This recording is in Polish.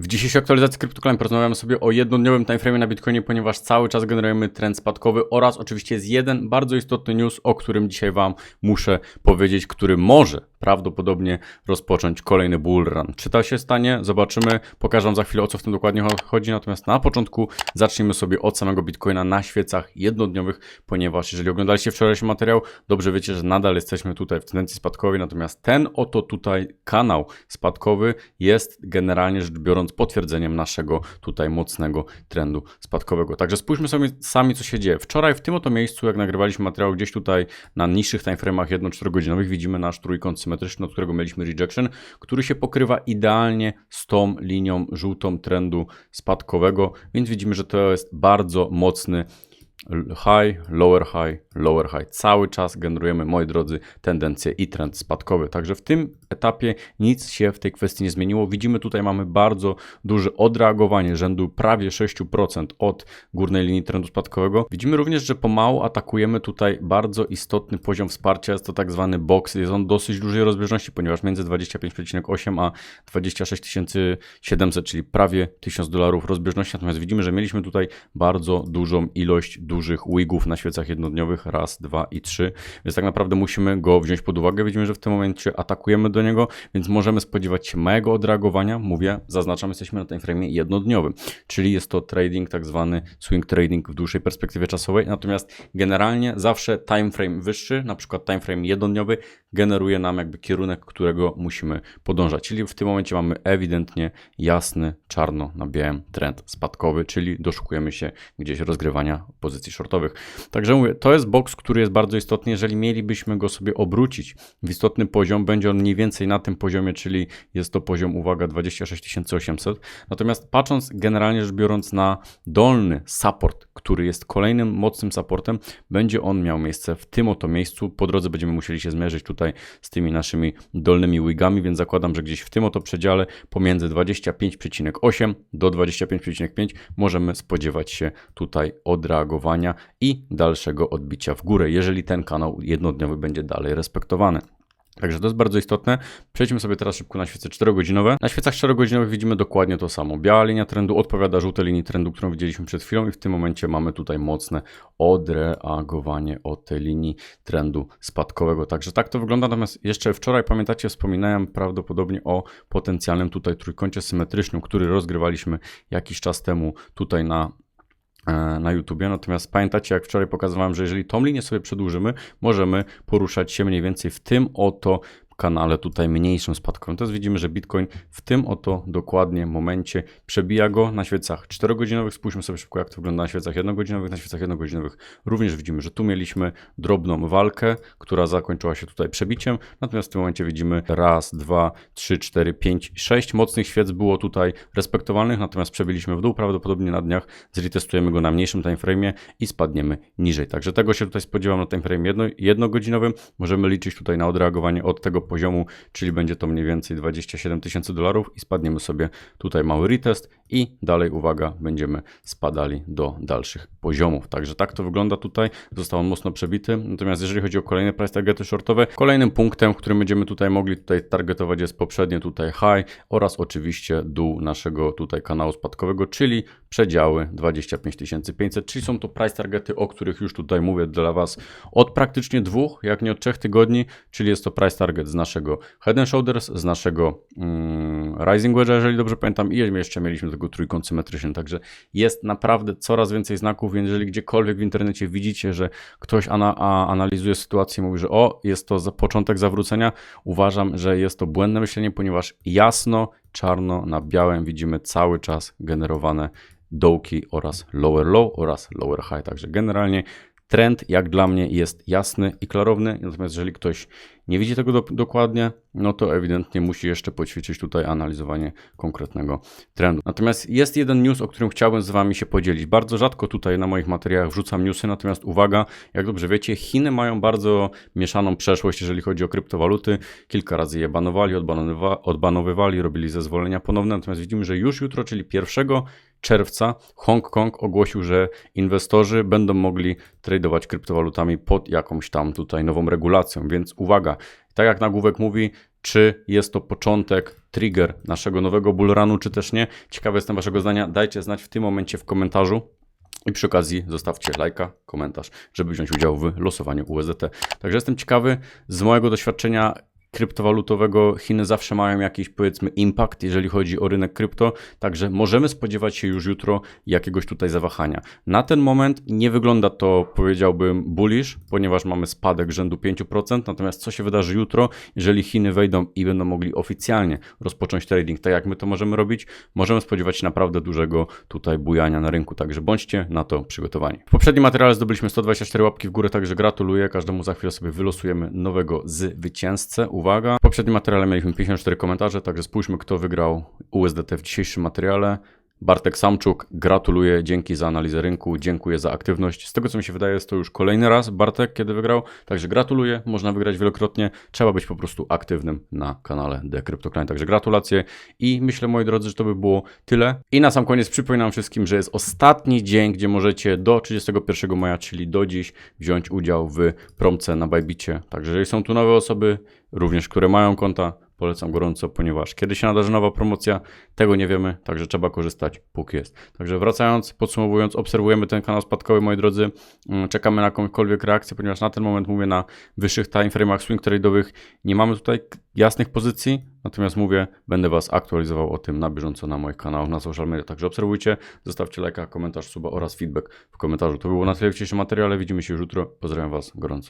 W dzisiejszej aktualizacji CryptoClimb porozmawiamy sobie o jednodniowym timeframe na Bitcoinie, ponieważ cały czas generujemy trend spadkowy oraz oczywiście jest jeden bardzo istotny news, o którym dzisiaj Wam muszę powiedzieć, który może prawdopodobnie rozpocząć kolejny bull run. Czy to się stanie? Zobaczymy. Pokażę Wam za chwilę o co w tym dokładnie chodzi, natomiast na początku zacznijmy sobie od samego Bitcoina na świecach jednodniowych, ponieważ jeżeli oglądaliście wczorajszy materiał, dobrze wiecie, że nadal jesteśmy tutaj w tendencji spadkowej, natomiast ten oto tutaj kanał spadkowy jest generalnie rzecz biorąc potwierdzeniem naszego tutaj mocnego trendu spadkowego. Także spójrzmy sobie sami, co się dzieje. Wczoraj w tym oto miejscu, jak nagrywaliśmy materiał gdzieś tutaj na niższych timeframe'ach 1-4 godzinowych, widzimy nasz trójkąt symetryczny, od którego mieliśmy rejection, który się pokrywa idealnie z tą linią żółtą trendu spadkowego, więc widzimy, że to jest bardzo mocny high, lower high, lower high. Cały czas generujemy, moi drodzy, tendencje i trend spadkowy. Także w tym etapie nic się w tej kwestii nie zmieniło. Widzimy tutaj mamy bardzo duże odreagowanie rzędu prawie 6% od górnej linii trendu spadkowego. Widzimy również, że pomału atakujemy tutaj bardzo istotny poziom wsparcia. Jest to tak zwany box. Jest on dosyć dużej rozbieżności, ponieważ między 25,8 a 26 czyli prawie 1000 dolarów rozbieżności. Natomiast widzimy, że mieliśmy tutaj bardzo dużą ilość dużych wigów na świecach jednodniowych, raz, dwa i trzy, więc tak naprawdę musimy go wziąć pod uwagę. Widzimy, że w tym momencie atakujemy do niego, więc możemy spodziewać się małego odreagowania. Mówię, zaznaczam, jesteśmy na tym frame jednodniowym, czyli jest to trading, tak zwany swing trading w dłuższej perspektywie czasowej, natomiast generalnie zawsze time frame wyższy, na przykład time frame jednodniowy, generuje nam jakby kierunek, którego musimy podążać, czyli w tym momencie mamy ewidentnie jasny, czarno na białym trend spadkowy, czyli doszukujemy się gdzieś rozgrywania pozycji shortowych. Także mówię, to jest box, który jest bardzo istotny. Jeżeli mielibyśmy go sobie obrócić w istotny poziom, będzie on mniej więcej na tym poziomie, czyli jest to poziom, uwaga, 26 800. Natomiast patrząc generalnie rzecz biorąc na dolny support, który jest kolejnym mocnym supportem, będzie on miał miejsce w tym oto miejscu. Po drodze będziemy musieli się zmierzyć tutaj z tymi naszymi dolnymi wigami, więc zakładam, że gdzieś w tym oto przedziale pomiędzy 25,8 do 25,5 możemy spodziewać się tutaj odreagowania i dalszego odbicia w górę, jeżeli ten kanał jednodniowy będzie dalej respektowany. Także to jest bardzo istotne. Przejdźmy sobie teraz szybko na świece 4-godzinowe. Na świecach 4-godzinowych widzimy dokładnie to samo. Biała linia trendu odpowiada żółtej linii trendu, którą widzieliśmy przed chwilą i w tym momencie mamy tutaj mocne odreagowanie od tej linii trendu spadkowego. Także tak to wygląda. Natomiast jeszcze wczoraj, pamiętacie, wspominałem prawdopodobnie o potencjalnym tutaj trójkącie symetrycznym, który rozgrywaliśmy jakiś czas temu tutaj na na YouTubie. Natomiast pamiętacie, jak wczoraj pokazywałem, że jeżeli tą linię sobie przedłużymy, możemy poruszać się mniej więcej w tym oto kanale tutaj mniejszym spadkowym. Teraz widzimy, że Bitcoin w tym oto dokładnie momencie przebija go na świecach 4-godzinowych. Spójrzmy sobie szybko, jak to wygląda na świecach 1-godzinowych. Na świecach 1-godzinowych również widzimy, że tu mieliśmy drobną walkę, która zakończyła się tutaj przebiciem. Natomiast w tym momencie widzimy raz, dwa, trzy, cztery, pięć, sześć mocnych świec było tutaj respektowalnych, natomiast przebiliśmy w dół. Prawdopodobnie na dniach zretestujemy go na mniejszym timeframe i spadniemy niżej. Także tego się tutaj spodziewam na timeframe jedno, jednogodzinowym. Możemy liczyć tutaj na odreagowanie od tego poziomu, czyli będzie to mniej więcej 27 tysięcy dolarów i spadniemy sobie tutaj mały retest i dalej, uwaga, będziemy spadali do dalszych poziomów. Także tak to wygląda tutaj. Został on mocno przebity. Natomiast jeżeli chodzi o kolejne price targety shortowe, kolejnym punktem, którym będziemy tutaj mogli tutaj targetować jest poprzednie tutaj high oraz oczywiście dół naszego tutaj kanału spadkowego, czyli przedziały 25 500, czyli są to price targety, o których już tutaj mówię dla Was od praktycznie dwóch, jak nie od trzech tygodni, czyli jest to price target z naszego Head Shoulders, z naszego mm, Rising Wedge, jeżeli dobrze pamiętam, i jeszcze mieliśmy tego trójkąt symetryczny, także jest naprawdę coraz więcej znaków, więc jeżeli gdziekolwiek w internecie widzicie, że ktoś ana, analizuje sytuację i mówi, że o, jest to za początek zawrócenia, uważam, że jest to błędne myślenie, ponieważ jasno, czarno na białym widzimy cały czas generowane dołki oraz lower low oraz lower high, także generalnie Trend, jak dla mnie, jest jasny i klarowny, natomiast jeżeli ktoś nie widzi tego do, dokładnie, no to ewidentnie musi jeszcze poćwiczyć tutaj analizowanie konkretnego trendu. Natomiast jest jeden news, o którym chciałbym z Wami się podzielić. Bardzo rzadko tutaj na moich materiałach wrzucam newsy, natomiast uwaga, jak dobrze wiecie, Chiny mają bardzo mieszaną przeszłość, jeżeli chodzi o kryptowaluty. Kilka razy je banowali, odbanowywali, robili zezwolenia ponowne, natomiast widzimy, że już jutro, czyli 1 czerwca Hongkong ogłosił, że inwestorzy będą mogli tradować kryptowalutami pod jakąś tam tutaj nową regulacją, więc uwaga, tak jak nagłówek mówi, czy jest to początek, trigger naszego nowego bullrunu, czy też nie. Ciekawy jestem Waszego zdania. Dajcie znać w tym momencie w komentarzu. I przy okazji zostawcie lajka, komentarz, żeby wziąć udział w losowaniu USDT. Także jestem ciekawy, z mojego doświadczenia kryptowalutowego Chiny zawsze mają jakiś powiedzmy impact, jeżeli chodzi o rynek krypto, także możemy spodziewać się już jutro jakiegoś tutaj zawahania. Na ten moment nie wygląda to powiedziałbym bullish, ponieważ mamy spadek rzędu 5%, natomiast co się wydarzy jutro, jeżeli Chiny wejdą i będą mogli oficjalnie rozpocząć trading, tak jak my to możemy robić, możemy spodziewać się naprawdę dużego tutaj bujania na rynku, także bądźcie na to przygotowani. W poprzednim materiale zdobyliśmy 124 łapki w górę, także gratuluję, każdemu za chwilę sobie wylosujemy nowego zwycięzcę. Uwaga, w poprzednim materiale mieliśmy 54 komentarze, także spójrzmy kto wygrał USDT w dzisiejszym materiale. Bartek Samczuk, gratuluję, dzięki za analizę rynku, dziękuję za aktywność. Z tego co mi się wydaje, jest to już kolejny raz Bartek, kiedy wygrał, także gratuluję, można wygrać wielokrotnie, trzeba być po prostu aktywnym na kanale The Crypto Client. Także gratulacje i myślę, moi drodzy, że to by było tyle. I na sam koniec przypominam wszystkim, że jest ostatni dzień, gdzie możecie do 31 maja, czyli do dziś, wziąć udział w promce na Bybicie. Także jeżeli są tu nowe osoby, również które mają konta, polecam gorąco, ponieważ kiedy się nadarzy nowa promocja, tego nie wiemy, także trzeba korzystać póki jest. Także wracając, podsumowując, obserwujemy ten kanał spadkowy, moi drodzy, Mm, czekamy na jakąkolwiek reakcję, ponieważ na ten moment mówię na wyższych time frame'ach swing trade'owych, nie mamy tutaj jasnych pozycji, natomiast mówię, będę Was aktualizował o tym na bieżąco na moich kanałach, na social media, także obserwujcie, zostawcie lajka, komentarz, suba oraz feedback w komentarzu. To było na tyle w dzisiejszym materiale, widzimy się już jutro, pozdrawiam Was gorąco.